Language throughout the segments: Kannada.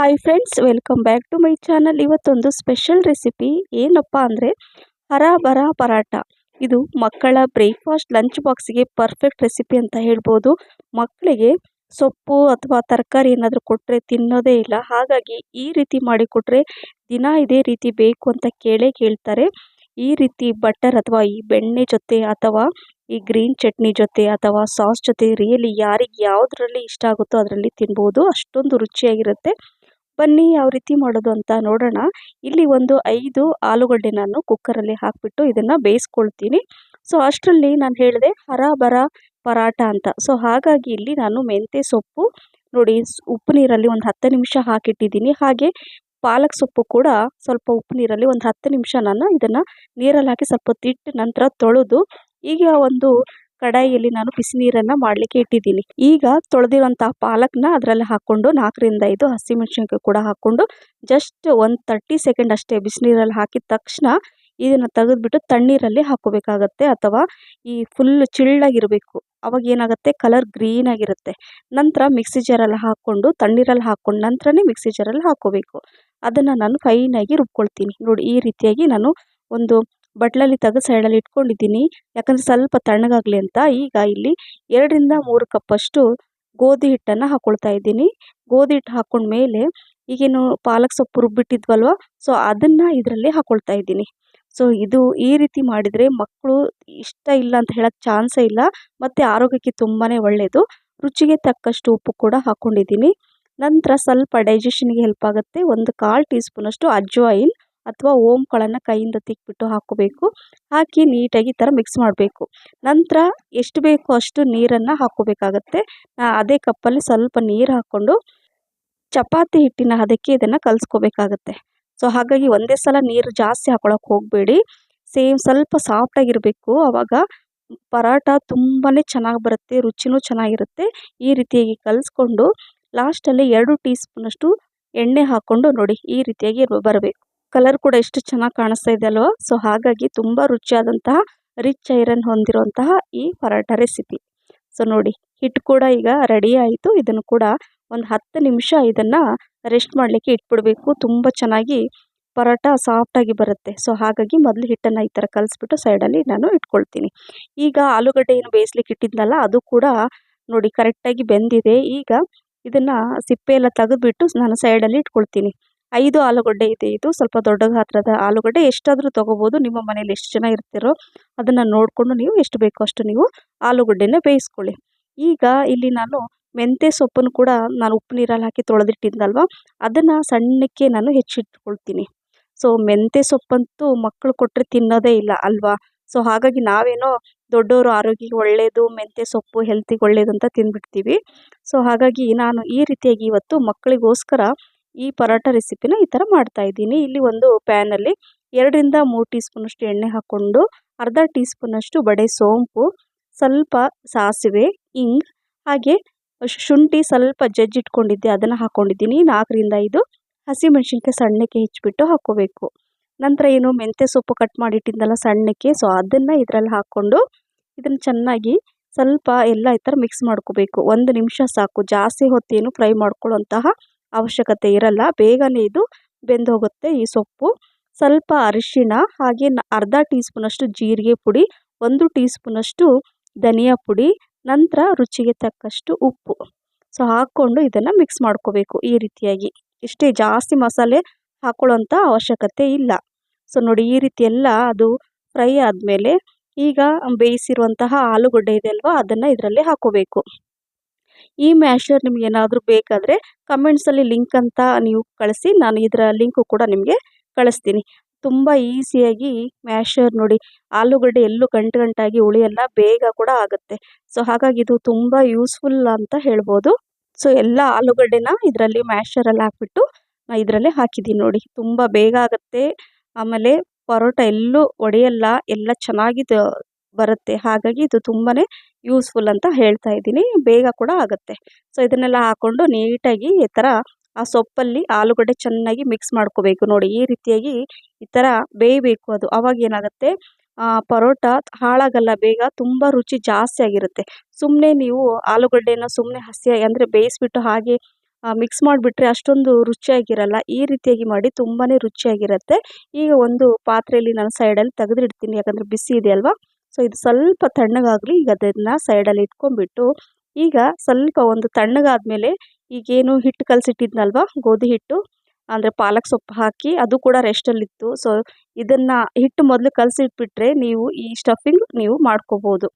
Hi friends welcome back to my channel ಇವತ್ತೊಂದು ಸ್ಪೆಷಲ್ ರೆಸಿಪಿ ಏನಪ್ಪ ಅಂದರೆ ಹರಾಬರ ಪರಾಟ ಇದು ಮಕ್ಕಳ ಬ್ರೇಕ್ಫಾಸ್ಟ್ ಲಂಚ್ ಬಾಕ್ಸಿಗೆ ಪರ್ಫೆಕ್ಟ್ ರೆಸಿಪಿ ಅಂತ ಹೇಳ್ಬೋದು. ಮಕ್ಕಳಿಗೆ ಸೊಪ್ಪು ಅಥವಾ ತರಕಾರಿ ಏನಾದರೂ ಕೊಟ್ಟರೆ ತಿನ್ನೋದೇ ಇಲ್ಲ. ಹಾಗಾಗಿ ಈ ರೀತಿ ಮಾಡಿಕೊಟ್ರೆ ದಿನ ಇದೇ ರೀತಿ ಬೇಕು ಅಂತ ಕೇಳೇ ಕೇಳ್ತಾರೆ. ಈ ರೀತಿ ಬಟರ್ ಅಥವಾ ಈ ಬೆಣ್ಣೆ ಜೊತೆ ಅಥವಾ ಈ ಗ್ರೀನ್ ಚಟ್ನಿ ಜೊತೆ ಅಥವಾ ಸಾಸ್ ಜೊತೆ ರಿಯಲಿ ಯಾರಿಗೆ ಯಾವುದರಲ್ಲಿ ಇಷ್ಟ ಆಗುತ್ತೋ ಅದರಲ್ಲಿ ತಿನ್ಬೋದು. ಅಷ್ಟೊಂದು ರುಚಿಯಾಗಿರುತ್ತೆ. ಬನ್ನಿ ಯಾವ ರೀತಿ ಮಾಡೋದು ಅಂತ ನೋಡೋಣ. ಇಲ್ಲಿ ಒಂದು ಐದು ಆಲೂಗಡ್ಡೆ ನಾನು ಕುಕ್ಕರಲ್ಲಿ ಹಾಕಿಬಿಟ್ಟು ಇದನ್ನು ಬೇಯಿಸ್ಕೊಳ್ತೀನಿ. ಸೊ, ಅಷ್ಟರಲ್ಲಿ ನಾನು ಹೇಳಿದೆ ಹರಾಬರ ಪರಾಟ ಅಂತ. ಸೊ, ಹಾಗಾಗಿ ಇಲ್ಲಿ ನಾನು ಮೆಂತ್ಯ ಸೊಪ್ಪು, ನೋಡಿ ಉಪ್ಪು ನೀರಲ್ಲಿ ಒಂದು ಹತ್ತು ನಿಮಿಷ ಹಾಕಿಟ್ಟಿದ್ದೀನಿ. ಹಾಗೆ ಪಾಲಕ್ ಸೊಪ್ಪು ಕೂಡ ಸ್ವಲ್ಪ ಉಪ್ಪು ನೀರಲ್ಲಿ ಒಂದು ಹತ್ತು ನಿಮಿಷ ನಾನು ಇದನ್ನು ನೀರಲ್ಲಿ ಹಾಕಿ ಸ್ವಲ್ಪ ತಿಟ್ಟು ನಂತರ ತೊಳೆದು ಈಗ ಒಂದು ಕಡಾಯಿಯಲ್ಲಿ ನಾನು ಬಿಸಿ ನೀರನ್ನು ಮಾಡಲಿಕ್ಕೆ ಇಟ್ಟಿದ್ದೀನಿ. ಈಗ ತೊಳೆದಿರುವಂತಹ ಪಾಲಕ್ನ ಅದರಲ್ಲಿ ಹಾಕ್ಕೊಂಡು ನಾಲ್ಕರಿಂದ ಐದು ಹಸಿಮೆಣಸಿನ್ಕಾಯಿ ಕೂಡ ಹಾಕ್ಕೊಂಡು ಜಸ್ಟ್ ಒಂದು ತರ್ಟಿ ಸೆಕೆಂಡ್ ಅಷ್ಟೇ ಬಿಸಿನೀರಲ್ಲಿ ಹಾಕಿದ ತಕ್ಷಣ ಇದನ್ನು ತೆಗೆದುಬಿಟ್ಟು ತಣ್ಣೀರಲ್ಲಿ ಹಾಕೋಬೇಕಾಗತ್ತೆ ಅಥವಾ ಈ ಫುಲ್ ಚಿಳ್ಳಾಗಿರಬೇಕು ಅವಾಗ ಏನಾಗುತ್ತೆ? ಕಲರ್ ಗ್ರೀನ್ ಆಗಿರುತ್ತೆ. ನಂತರ ಮಿಕ್ಸಿ ಜಾರಲ್ಲಿ ಹಾಕ್ಕೊಂಡು ತಣ್ಣೀರಲ್ಲಿ ಹಾಕ್ಕೊಂಡು ನಂತರನೇ ಮಿಕ್ಸಿ ಜಾರಲ್ಲಿ ಹಾಕ್ಕೋಬೇಕು. ಅದನ್ನು ನಾನು ಫೈನಾಗಿ ರುಬ್ಕೊಳ್ತೀನಿ. ನೋಡಿ ಈ ರೀತಿಯಾಗಿ ನಾನು ಒಂದು ಬಟ್ಲಲ್ಲಿ ತೆಗೆದು ಸೈಡಲ್ಲಿ ಇಟ್ಕೊಂಡಿದ್ದೀನಿ. ಯಾಕಂದರೆ ಸ್ವಲ್ಪ ತಣ್ಣಗಾಗಲಿ ಅಂತ. ಈಗ ಇಲ್ಲಿ ಎರಡರಿಂದ ಮೂರು ಕಪ್ಪಷ್ಟು ಗೋಧಿ ಹಿಟ್ಟನ್ನು ಹಾಕ್ಕೊಳ್ತಾ ಇದ್ದೀನಿ. ಗೋಧಿ ಹಿಟ್ಟು ಹಾಕ್ಕೊಂಡ್ಮೇಲೆ ಈಗೇನು ಪಾಲಕ್ ಸೊಪ್ಪು ರುಬ್ಬಿಟ್ಟಿದ್ವಲ್ವ? ಸೊ, ಅದನ್ನು ಇದರಲ್ಲಿ ಹಾಕ್ಕೊಳ್ತಾ ಇದ್ದೀನಿ. ಸೊ, ಇದು ಈ ರೀತಿ ಮಾಡಿದರೆ ಮಕ್ಕಳು ಇಷ್ಟ ಇಲ್ಲ ಅಂತ ಹೇಳೋಕ್ಕೆ ಚಾನ್ಸೇ ಇಲ್ಲ. ಮತ್ತು ಆರೋಗ್ಯಕ್ಕೆ ತುಂಬಾ ಒಳ್ಳೆಯದು ರುಚಿಗೆ ತಕ್ಕಷ್ಟು ಉಪ್ಪು ಕೂಡ ಹಾಕ್ಕೊಂಡಿದ್ದೀನಿ ನಂತರ ಸ್ವಲ್ಪ ಡೈಜೆಷನ್ಗೆ ಹೆಲ್ಪ್ ಆಗುತ್ತೆ. ಒಂದು ಕಾಲು ಟೀ ಸ್ಪೂನಷ್ಟು ಅಜ್ವಾಯಿನ್. ಅಥವಾ ಓಮ್ಗಳನ್ನು ಕೈಯಿಂದ ತಿಕ್ಬಿಟ್ಟು ಹಾಕೋಬೇಕು ಹಾಕಿ ನೀಟಾಗಿ ಈ ಥರ ಮಿಕ್ಸ್ ಮಾಡಬೇಕು. ನಂತರ ಎಷ್ಟು ಬೇಕೋ ಅಷ್ಟು ನೀರನ್ನು ಹಾಕ್ಕೋಬೇಕಾಗತ್ತೆ. ಅದೇ ಕಪ್ಪಲ್ಲಿ ಸ್ವಲ್ಪ ನೀರು ಹಾಕ್ಕೊಂಡು ಚಪಾತಿ ಹಿಟ್ಟಿನ ಅದಕ್ಕೆ ಇದನ್ನು ಕಲಿಸ್ಕೋಬೇಕಾಗತ್ತೆ. ಸೊ ಹಾಗಾಗಿ ಒಂದೇ ಸಲ ನೀರು ಜಾಸ್ತಿ ಹಾಕೊಳ್ಳೋಕೆ ಹೋಗಬೇಡಿ. ಸೇಮ್ ಸ್ವಲ್ಪ ಸಾಫ್ಟಾಗಿರಬೇಕು ಆವಾಗ ಪರಾಟ ತುಂಬಾ ಚೆನ್ನಾಗಿ ಬರುತ್ತೆ, ರುಚಿನೂ ಚೆನ್ನಾಗಿರುತ್ತೆ. ಈ ರೀತಿಯಾಗಿ ಕಲಿಸ್ಕೊಂಡು ಲಾಸ್ಟಲ್ಲಿ ಎರಡು ಟೀ ಸ್ಪೂನಷ್ಟು ಎಣ್ಣೆ ಹಾಕ್ಕೊಂಡು ನೋಡಿ ಈ ರೀತಿಯಾಗಿ ಬರಬೇಕು. ಕಲರ್ ಕೂಡ ಎಷ್ಟು ಚೆನ್ನಾಗಿ ಕಾಣಿಸ್ತಾ ಇದೆ ಅಲ್ವಾ ಸೊ ಹಾಗಾಗಿ ತುಂಬ ರುಚಿಯಾದಂತಹ ರಿಚ್ ಐರನ್ ಹೊಂದಿರುವಂತಹ ಈ ಪರಾಟ ರೆಸಿಪಿ ಸೊ ನೋಡಿ ಹಿಟ್ಟು ಕೂಡ ಈಗ ರೆಡಿ ಆಯಿತು. ಇದನ್ನು ಕೂಡ ಒಂದು ಹತ್ತು ನಿಮಿಷ ಇದನ್ನು ರೆಸ್ಟ್ ಮಾಡಲಿಕ್ಕೆ ಇಟ್ಬಿಡಬೇಕು. ತುಂಬ ಚೆನ್ನಾಗಿ ಪರೋಟ ಸಾಫ್ಟಾಗಿ ಬರುತ್ತೆ. ಸೊ ಹಾಗಾಗಿ ಮೊದಲು ಹಿಟ್ಟನ್ನು ಈ ಥರ ಕಲಿಸ್ಬಿಟ್ಟು ಸೈಡಲ್ಲಿ ನಾನು ಇಟ್ಕೊಳ್ತೀನಿ. ಈಗ ಆಲೂಗಡ್ಡೆ ಏನು ಬೇಯಿಸ್ಲಿಕ್ಕೆ ಇಟ್ಟಿದ್ನಲ್ಲ, ಅದು ಕೂಡ ನೋಡಿ ಕರೆಕ್ಟಾಗಿ ಬೆಂದಿದೆ. ಈಗ ಇದನ್ನು ಸಿಪ್ಪೆ ಎಲ್ಲ ತೆಗೆದುಬಿಟ್ಟು ನಾನು ಸೈಡಲ್ಲಿ ಇಟ್ಕೊಳ್ತೀನಿ. ಐದು ಆಲೂಗಡ್ಡೆ ಇದೆ ಇದು. ಸ್ವಲ್ಪ ದೊಡ್ಡ ಗಾತ್ರದ ಆಲೂಗಡ್ಡೆ. ಎಷ್ಟಾದರೂ ತೊಗೋಬೋದು. ನಿಮ್ಮ ಮನೇಲಿ ಎಷ್ಟು ಜನ ಇರ್ತೀರೋ ಅದನ್ನು ನೋಡಿಕೊಂಡು ನೀವು ಎಷ್ಟು ಬೇಕೋ ಅಷ್ಟು ನೀವು ಆಲೂಗಡ್ಡೆನ ಬೇಯಿಸ್ಕೊಳ್ಳಿ. ಈಗ ಇಲ್ಲಿ ನಾನು ಮೆಂತ್ಯ ಸೊಪ್ಪನ್ನು ಕೂಡ ನಾನು ಉಪ್ಪು ನೀರಲ್ಲಿ ಹಾಕಿ ತೊಳೆದಿಟ್ಟಿದ್ದಲ್ವ ಅದನ್ನು ಸಣ್ಣಕ್ಕೆ ನಾನು ಹೆಚ್ಚಿಟ್ಕೊಳ್ತೀನಿ. ಸೊ, ಮೆಂತ್ಯ ಸೊಪ್ಪಂತೂ ಮಕ್ಕಳು ಕೊಟ್ಟರೆ ತಿನ್ನೋದೇ ಇಲ್ಲ ಅಲ್ವಾ? ಸೊ, ಹಾಗಾಗಿ ನಾವೇನೋ ದೊಡ್ಡವರು ಆರೋಗ್ಯಕ್ಕೆ ಒಳ್ಳೆಯದು ಮೆಂತ್ಯ ಸೊಪ್ಪು ಹೆಲ್ತಿಗೆ ಒಳ್ಳೆಯದು ಅಂತ ತಿಂದ್ಬಿಡ್ತೀವಿ. ಸೊ, ಹಾಗಾಗಿ ನಾನು ಈ ರೀತಿಯಾಗಿ ಇವತ್ತು ಮಕ್ಕಳಿಗೋಸ್ಕರ ಈ ಪರೋಟ ರೆಸಿಪಿನ ಈ ಥರ ಮಾಡ್ತಾಯಿದ್ದೀನಿ ಇಲ್ಲಿ ಒಂದು ಪ್ಯಾನಲ್ಲಿ ಎರಡರಿಂದ ಮೂರು ಟೀ ಸ್ಪೂನಷ್ಟು ಎಣ್ಣೆ ಹಾಕ್ಕೊಂಡು, ಅರ್ಧ ಟೀ ಸ್ಪೂನಷ್ಟು ಬಡೆ ಸೋಂಪು, ಸ್ವಲ್ಪ ಸಾಸಿವೆ, ಇಂಗ್, ಹಾಗೆ ಶುಂಠಿ ಸ್ವಲ್ಪ ಜಜ್ಜಿಟ್ಕೊಂಡಿದ್ದೆ ಅದನ್ನು ಹಾಕ್ಕೊಂಡಿದ್ದೀನಿ ನಾಲ್ಕರಿಂದ ಐದು ಹಸಿಮೆಣ್ಸಿನ್ಕಾಯಿ ಸಣ್ಣಕ್ಕೆ ಹೆಚ್ಚಿಬಿಟ್ಟು ಹಾಕ್ಕೋಬೇಕು. ನಂತರ ಏನು ಮೆಂತ್ಯ ಸೊಪ್ಪು ಕಟ್ ಮಾಡಿಟ್ಟಿದ್ದಲ್ಲ ಸಣ್ಣಕ್ಕೆ, ಸೊ ಅದನ್ನು ಇದರಲ್ಲಿ ಹಾಕ್ಕೊಂಡು ಇದನ್ನು ಚೆನ್ನಾಗಿ ಸ್ವಲ್ಪ ಎಲ್ಲ ಈ ಥರ ಮಿಕ್ಸ್ ಮಾಡ್ಕೋಬೇಕು. ಒಂದು ನಿಮಿಷ ಸಾಕು. ಜಾಸ್ತಿ ಹೊತ್ತೇನು ಫ್ರೈ ಮಾಡ್ಕೊಳ್ಳೋಂತಹ ಅವಶ್ಯಕತೆ ಇರಲ್ಲ. ಬೇಗನೆ ಇದು ಬೆಂದು ಹೋಗುತ್ತೆ ಈ ಸೊಪ್ಪು. ಸ್ವಲ್ಪ ಅರಿಶಿಣ, ಹಾಗೆ ಅರ್ಧ ಟೀ ಸ್ಪೂನಷ್ಟು ಜೀರಿಗೆ ಪುಡಿ, ಒಂದು ಟೀ ಸ್ಪೂನಷ್ಟು ಧನಿಯಾ ಪುಡಿ, ನಂತರ ರುಚಿಗೆ ತಕ್ಕಷ್ಟು ಉಪ್ಪು. ಸೊ, ಹಾಕ್ಕೊಂಡು ಇದನ್ನು ಮಿಕ್ಸ್ ಮಾಡ್ಕೋಬೇಕು ಈ ರೀತಿಯಾಗಿ. ಇಷ್ಟೇ ಜಾಸ್ತಿ ಮಸಾಲೆ ಹಾಕ್ಕೊಳ್ಳೋಂಥ ಅವಶ್ಯಕತೆ ಇಲ್ಲ. ಸೊ, ನೋಡಿ ಈ ರೀತಿ ಎಲ್ಲ ಅದು ಫ್ರೈ ಆದಮೇಲೆ ಈಗ ಬೇಯಿಸಿರುವಂತಹ ಆಲೂಗಡ್ಡೆ ಇದೆ ಅಲ್ವಾ, ಅದನ್ನು ಇದರಲ್ಲಿ ಹಾಕ್ಕೋಬೇಕು ಈ ಮ್ಯಾಶರ್ ನಿಮ್ಗೆ ಏನಾದರೂ ಬೇಕಾದರೆ ಕಮೆಂಟ್ಸಲ್ಲಿ ಲಿಂಕ್ ಅಂತ ನೀವು ಕಳಿಸಿ, ನಾನು ಇದರ ಲಿಂಕು ಕೂಡ ನಿಮಗೆ ಕಳಿಸ್ತೀನಿ. ತುಂಬ ಈಸಿಯಾಗಿ ಮ್ಯಾಶರ್ ನೋಡಿ, ಆಲೂಗಡ್ಡೆ ಎಲ್ಲೂ ಗಂಟು ಗಂಟಾಗಿ ಉಳಿಯಲ್ಲ ಬೇಗ ಕೂಡ ಆಗುತ್ತೆ. ಸೊ ಹಾಗಾಗಿ ಇದು ತುಂಬ ಯೂಸ್ಫುಲ್ ಅಂತ ಹೇಳ್ಬೋದು. ಸೊ ಎಲ್ಲ ಆಲೂಗಡ್ಡೆನ ಇದರಲ್ಲಿ ಮ್ಯಾಶರಲ್ಲಿ ಹಾಕ್ಬಿಟ್ಟು ಇದರಲ್ಲೇ ಹಾಕಿದ್ದೀನಿ ನೋಡಿ. ತುಂಬ ಬೇಗ ಆಗುತ್ತೆ. ಆಮೇಲೆ ಪರೋಟ ಎಲ್ಲೂ ಒಡೆಯಲ್ಲ, ಎಲ್ಲ ಚೆನ್ನಾಗಿ ಬರುತ್ತೆ. ಹಾಗಾಗಿ ಇದು ತುಂಬಾ ಯೂಸ್ಫುಲ್ ಅಂತ ಹೇಳ್ತಾ ಇದ್ದೀನಿ. ಬೇಗ ಕೂಡ ಆಗುತ್ತೆ. ಸೊ ಇದನ್ನೆಲ್ಲ ಹಾಕ್ಕೊಂಡು ನೀಟಾಗಿ ಈ ಥರ ಆ ಸೊಪ್ಪಲ್ಲಿ ಆಲೂಗಡ್ಡೆ ಚೆನ್ನಾಗಿ ಮಿಕ್ಸ್ ಮಾಡ್ಕೋಬೇಕು. ನೋಡಿ, ಈ ರೀತಿಯಾಗಿ ಈ ಥರ ಬೇಯಬೇಕು ಅದು. ಅವಾಗ ಏನಾಗುತ್ತೆ? ಪರೋಟ ಹಾಳಾಗಲ್ಲ, ಬೇಗ ತುಂಬ ರುಚಿ ಜಾಸ್ತಿ ಆಗಿರುತ್ತೆ. ಸುಮ್ಮನೆ ನೀವು ಆಲೂಗಡ್ಡೆನ ಸುಮ್ಮನೆ ಹಸಿಯಾಗಿ ಅಂದರೆ ಬೇಯಿಸ್ಬಿಟ್ಟು ಹಾಗೆ ಮಿಕ್ಸ್ ಮಾಡಿಬಿಟ್ರೆ ಅಷ್ಟೊಂದು ರುಚಿಯಾಗಿರಲ್ಲ. ಈ ರೀತಿಯಾಗಿ ಮಾಡಿ ತುಂಬಾ ರುಚಿಯಾಗಿರುತ್ತೆ. ಈಗ ಒಂದು ಪಾತ್ರೆಯಲ್ಲಿ ನಾನು ಸೈಡಲ್ಲಿ ತೆಗೆದಿಡ್ತೀನಿ. ಯಾಕಂದರೆ ಬಿಸಿ ಇದೆ ಅಲ್ವಾ? ಸೊ ಇದು ಸ್ವಲ್ಪ ತಣ್ಣಗಾಗಲಿ ಈಗ ಅದನ್ನು ಸೈಡಲ್ಲಿ ಇಟ್ಕೊಂಡ್ಬಿಟ್ಟು ಈಗ ಸ್ವಲ್ಪ ಒಂದು ತಣ್ಣಗಾದ್ಮೇಲೆ ಈಗೇನು ಹಿಟ್ಟು ಕಲಸಿಟ್ಟಿದ್ನಲ್ವ? ಗೋಧಿ ಹಿಟ್ಟು, ಅಂದರೆ ಪಾಲಕ್ ಸೊಪ್ಪು ಹಾಕಿ ಅದು ಕೂಡ ರೆಸ್ಟಲ್ಲಿತ್ತು ಸೊ ಇದನ್ನು ಹಿಟ್ಟು ಮೊದಲು ಕಲಸಿಟ್ಬಿಟ್ರೆ ನೀವು ಈ ಸ್ಟಫಿಂಗ್ ನೀವು ಮಾಡ್ಕೋಬೋದು.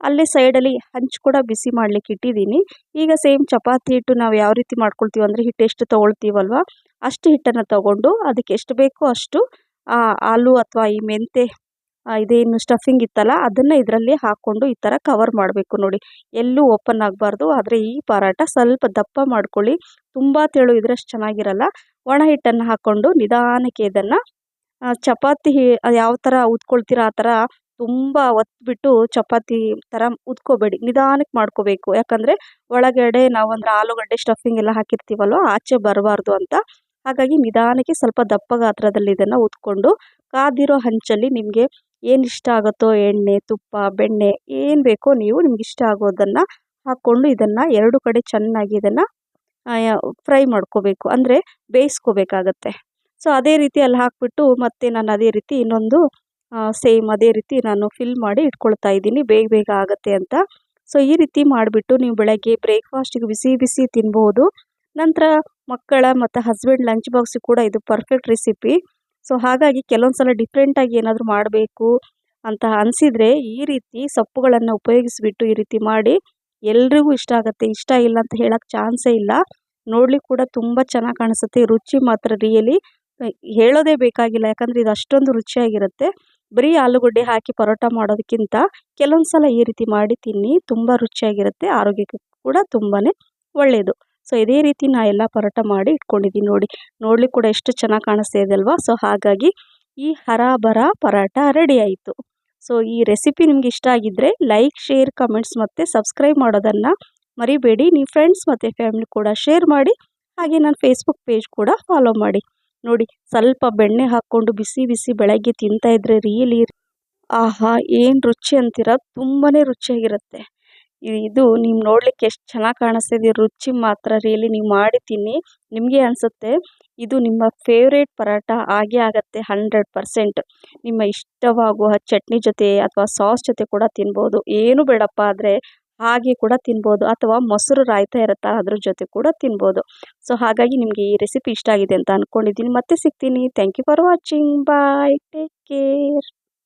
ಅಲ್ಲೇ ಸೈಡಲ್ಲಿ ಹಂಚು ಕೂಡ ಬಿಸಿ ಮಾಡಲಿಕ್ಕೆ ಇಟ್ಟಿದ್ದೀನಿ. ಈಗ ಸೇಮ್ ಚಪಾತಿ ಹಿಟ್ಟು ನಾವು ಯಾವ ರೀತಿ ಮಾಡ್ಕೊಳ್ತೀವಿ ಅಂದರೆ ಹಿಟ್ಟು ಎಷ್ಟು ತೊಗೊಳ್ತೀವಲ್ವ? ಅಷ್ಟು ಹಿಟ್ಟನ್ನು ತಗೊಂಡು ಅದಕ್ಕೆ ಎಷ್ಟು ಬೇಕೋ ಅಷ್ಟು ಆಲೂ ಅಥವಾ ಈ ಮೆಂತೆ ಇದೇನು ಸ್ಟಫಿಂಗ್ ಇತ್ತಲ್ಲ, ಅದನ್ನು ಇದರಲ್ಲಿ ಹಾಕ್ಕೊಂಡು ಈ ಥರ ಕವರ್ ಮಾಡಬೇಕು ನೋಡಿ. ಎಲ್ಲೂ ಓಪನ್ ಆಗಬಾರ್ದು, ಆದರೆ ಈ ಪರಾಟ ಸ್ವಲ್ಪ ದಪ್ಪ ಮಾಡ್ಕೊಳ್ಳಿ. ತುಂಬ ತೆಳು ಇದ್ರೆ ಅಷ್ಟು ಚೆನ್ನಾಗಿರಲ್ಲ. ಒಣ ಹಿಟ್ಟನ್ನು ಹಾಕ್ಕೊಂಡು ನಿಧಾನಕ್ಕೆ ಇದನ್ನು ಚಪಾತಿ ಯಾವ ಥರ ಉದ್ಕೊಳ್ತೀರ ಆ ಥರ ತುಂಬ ಒತ್ತಿಬಿಟ್ಟು ಚಪಾತಿ ಥರ ಉದ್ಕೋಬೇಡಿ ನಿಧಾನಕ್ಕೆ ಮಾಡ್ಕೋಬೇಕು. ಯಾಕಂದರೆ ಒಳಗಡೆ ನಾವು ಅಂದರೆ ಆಲೂಗಡ್ಡೆ ಸ್ಟಫಿಂಗ್ ಎಲ್ಲ ಹಾಕಿರ್ತೀವಲ್ವ, ಆಚೆ ಬರಬಾರ್ದು ಅಂತ. ಹಾಗಾಗಿ ನಿಧಾನಕ್ಕೆ ಸ್ವಲ್ಪ ದಪ್ಪ ಗಾತ್ರದಲ್ಲಿ ಇದನ್ನು ಉದ್ಕೊಂಡು ಕಾದಿರೋ ಹಂಚಲ್ಲಿ ನಿಮಗೆ ಏನು ಇಷ್ಟ ಆಗುತ್ತೋ ಎಣ್ಣೆ, ತುಪ್ಪ, ಬೆಣ್ಣೆ ಏನು ಬೇಕೋ ನೀವು ನಿಮ್ಗೆ ಇಷ್ಟ ಆಗೋದನ್ನು ಹಾಕ್ಕೊಂಡು ಇದನ್ನು ಎರಡು ಕಡೆ ಚೆನ್ನಾಗಿ ಇದನ್ನು ಫ್ರೈ ಮಾಡ್ಕೋಬೇಕು. ಅಂದರೆ ಬೇಯಿಸ್ಕೋಬೇಕಾಗತ್ತೆ. ಸೊ ಅದೇ ರೀತಿ ಅಲ್ಲಿ ಹಾಕಿಬಿಟ್ಟು ಮತ್ತೆ ನಾನು ಅದೇ ರೀತಿ ಇನ್ನೊಂದು ಸೇಮ್ ಅದೇ ರೀತಿ ನಾನು ಫಿಲ್ ಮಾಡಿ ಇಟ್ಕೊಳ್ತಾ ಇದ್ದೀನಿ. ಬೇಗ ಬೇಗ ಆಗುತ್ತೆ ಅಂತ. ಸೊ ಈ ರೀತಿ ಮಾಡಿಬಿಟ್ಟು ನೀವು ಬೆಳಗ್ಗೆ ಬ್ರೇಕ್ಫಾಸ್ಟಿಗೆ ಬಿಸಿ ಬಿಸಿ ತಿನ್ಬೋದು. ನಂತರ ಮಕ್ಕಳ ಮತ್ತು ಹಸ್ಬೆಂಡ್ ಲಂಚ್ ಬಾಕ್ಸಿಗೆ ಕೂಡ ಇದು ಪರ್ಫೆಕ್ಟ್ ರೆಸಿಪಿ ಸೊ ಹಾಗಾಗಿ ಕೆಲವೊಂದು ಸಲ ಡಿಫ್ರೆಂಟಾಗಿ ಏನಾದರೂ ಮಾಡಬೇಕು ಅಂತ ಅನಿಸಿದರೆ ಈ ರೀತಿ ಸೊಪ್ಪುಗಳನ್ನು ಉಪಯೋಗಿಸಿಬಿಟ್ಟು ಈ ರೀತಿ ಮಾಡಿ ಎಲ್ರಿಗೂ ಇಷ್ಟ ಆಗುತ್ತೆ, ಇಷ್ಟ ಇಲ್ಲ ಅಂತ ಹೇಳೋಕ್ಕೆ ಚಾನ್ಸೇ ಇಲ್ಲ. ನೋಡ್ಲಿಕ್ಕೆ ಕೂಡ ತುಂಬ ಚೆನ್ನಾಗಿ ಕಾಣಿಸುತ್ತೆ. ರುಚಿ ಮಾತ್ರ ರಿಯಲಿ. ಹೇಳೋದೇ ಬೇಕಾಗಿಲ್ಲ, ಯಾಕಂದರೆ ಇದು ಅಷ್ಟೊಂದು ರುಚಿಯಾಗಿರುತ್ತೆ. ಬರೀ ಆಲೂಗಡ್ಡೆ ಹಾಕಿ ಪರೋಟ ಮಾಡೋದಕ್ಕಿಂತ ಕೆಲವೊಂದು ಸಲ ಈ ರೀತಿ ಮಾಡಿ ತಿನ್ನಿ, ತುಂಬ ರುಚಿಯಾಗಿರುತ್ತೆ. ಆರೋಗ್ಯಕ್ಕೆ ಕೂಡ ತುಂಬಾ ಒಳ್ಳೆಯದು ಸೊ ಇದೇ ರೀತಿ ನಾ ಎಲ್ಲ ಪರೋಟ ಮಾಡಿ ಇಟ್ಕೊಂಡಿದ್ದೀನಿ ನೋಡಿ. ನೋಡ್ಲಿಕ್ಕೆ ಕೂಡ ಎಷ್ಟು ಚೆನ್ನಾಗಿ ಕಾಣಿಸ್ತಾ ಇದೆ ಅಲ್ವಾ? ಸೊ ಹಾಗಾಗಿ ಈ ಹರಾಬರ ಪರಾಟ ರೆಡಿ ಆಯಿತು. ಸೊ ಈ ರೆಸಿಪಿ ನಿಮ್ಗೆ ಇಷ್ಟ ಆಗಿದ್ದರೆ ಲೈಕ್ ಶೇರ್ ಕಮೆಂಟ್ಸ್ ಮತ್ತು ಸಬ್ಸ್ಕ್ರೈಬ್ ಮಾಡೋದನ್ನು ಮರಿಬೇಡಿ. ನಿಮ್ಮ ಫ್ರೆಂಡ್ಸ್ ಮತ್ತು ಫ್ಯಾಮಿಲಿ ಕೂಡ ಶೇರ್ ಮಾಡಿ, ಹಾಗೆ ನನ್ನ ಫೇಸ್ಬುಕ್ ಪೇಜ್ ಕೂಡ ಫಾಲೋ ಮಾಡಿ. ನೋಡಿ, ಸ್ವಲ್ಪ ಬೆಣ್ಣೆ ಹಾಕ್ಕೊಂಡು ಬಿಸಿ ಬಿಸಿ ಬೆಳಗ್ಗೆ ತಿಂತಾಯಿದ್ರೆ ರಿಯಲಿ ಆಹಾ, ಏನು ರುಚಿ ಅಂತೀರ? ತುಂಬಾ ರುಚಿಯಾಗಿರುತ್ತೆ. ಇದು ನೀವು ನೋಡಲಿಕ್ಕೆ ಎಷ್ಟು ಚೆನ್ನಾಗಿ ಕಾಣಿಸ್ತಿದೆ ರುಚಿ ಮಾತ್ರ ರಿಯಲಿ ನೀವು ಮಾಡಿ ತಿನ್ನಿ ನಿಮಗೆ ಅನಿಸುತ್ತೆ, ಇದು ನಿಮ್ಮ ಫೇವ್ರೇಟ್ ಪರಾಟ ಆಗೇ ಆಗುತ್ತೆ ಹಂಡ್ರೆಡ್ ಪರ್ಸೆಂಟ್ ನಿಮ್ಮ ಇಷ್ಟವಾಗುವ ಚಟ್ನಿ ಜೊತೆ ಅಥವಾ ಸಾಸ್ ಜೊತೆ ಕೂಡ ತಿನ್ಬೋದು. ಏನು ಬೇಡಪ್ಪ ಆದರೆ ಹಾಗೆ ಕೂಡ ತಿನ್ಬೋದು ಅಥವಾ ಮೊಸರು ರಾಯ್ತಾ ಇರುತ್ತಾ ಅದ್ರ ಜೊತೆ ಕೂಡ ತಿನ್ಬೋದು. ಸೊ ಹಾಗಾಗಿ ನಿಮಗೆ ಈ ರೆಸಿಪಿ ಇಷ್ಟ ಆಗಿದೆ ಅಂತ ಅಂದ್ಕೊಂಡಿದ್ದೀನಿ ಮತ್ತೆ ಸಿಗ್ತೀನಿ. Thank you for watching bye take care